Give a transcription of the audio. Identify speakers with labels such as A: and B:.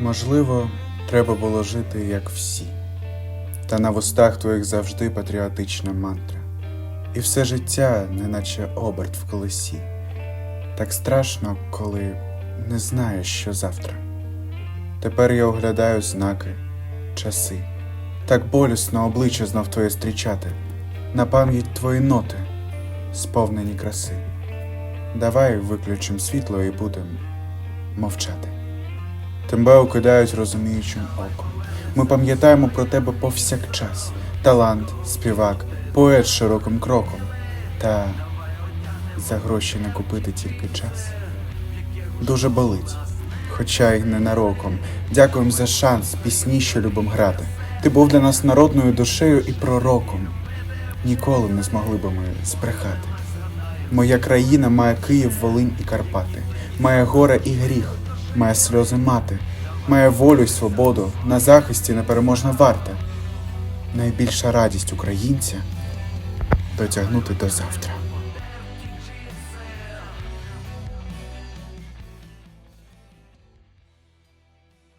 A: Можливо, треба було жити як всі, та на вустах твоїх завжди патріотична мантра, і все життя, неначе оберт в колесі. Так страшно, коли не знаєш, що завтра. Тепер я оглядаю знаки, часи. Так болісно обличчя знов твоє зустрічати, на пам'ять твої ноти, сповнені краси. Давай виключимо світло і будемо мовчати. Тебе окидають розуміючим оком. Ми пам'ятаємо про тебе повсякчас. Талант, співак, поет широким кроком. Та за гроші не купити тільки час. Дуже болить, хоча й ненароком. Дякуємо за шанс, пісні, що любим грати. Ти був для нас народною душею і пророком. Ніколи не змогли би ми збрехати. Моя країна має Київ, Волинь і Карпати, має горе і гріх, має сльози мати, має волю й свободу, на захисті непереможна варта. Найбільша радість українця дотягнути до завтра.